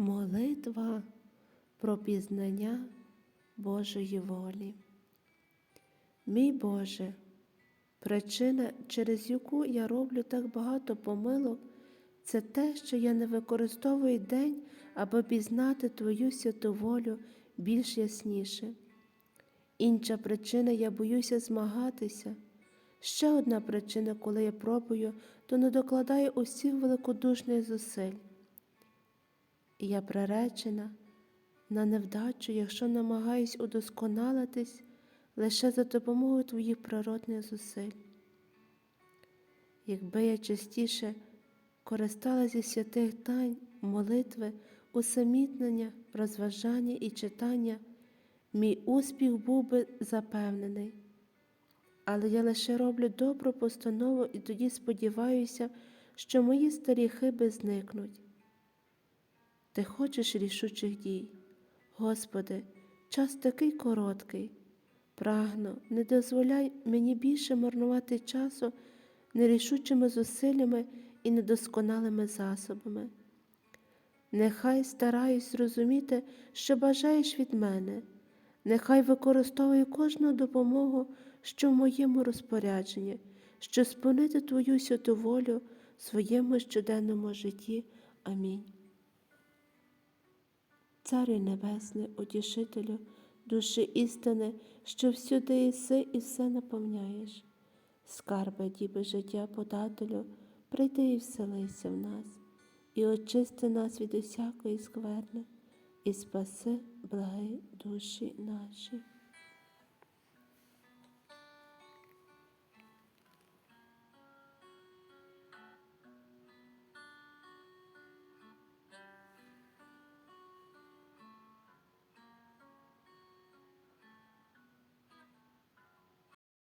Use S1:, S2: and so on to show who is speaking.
S1: Молитва про пізнання Божої волі. Мій Боже, причина, через яку я роблю так багато помилок, це те, що я не використовую день, аби пізнати Твою святу волю більш ясніше. Інша причина я боюся змагатися. Ще одна причина, коли я пробую, то не докладаю усіх великодушних зусиль. І я приречена на невдачу, якщо намагаюсь удосконалитись лише за допомогою твоїх природних зусиль. Якби я частіше користалася святих тайн, молитви, усамітнення, розважання і читання, мій успіх був би запевнений. Але я лише роблю добру постанову і тоді сподіваюся, що мої старі хиби зникнуть. Ти хочеш рішучих дій. Господи, час такий короткий. Прагну, не дозволяй мені більше марнувати часу нерішучими зусиллями і недосконалими засобами. Нехай стараюсь зрозуміти, що бажаєш від мене, нехай використовую кожну допомогу, що в моєму розпорядженні, щоб сповнити Твою святу волю в своєму щоденному житті. Амінь. Царю Небесний, утішителю, душі істини, що всюди іси і все наповняєш. Скарби діби життя подателю, прийди і вселися в нас, і очисти нас від усякої скверни, і спаси благи душі наші.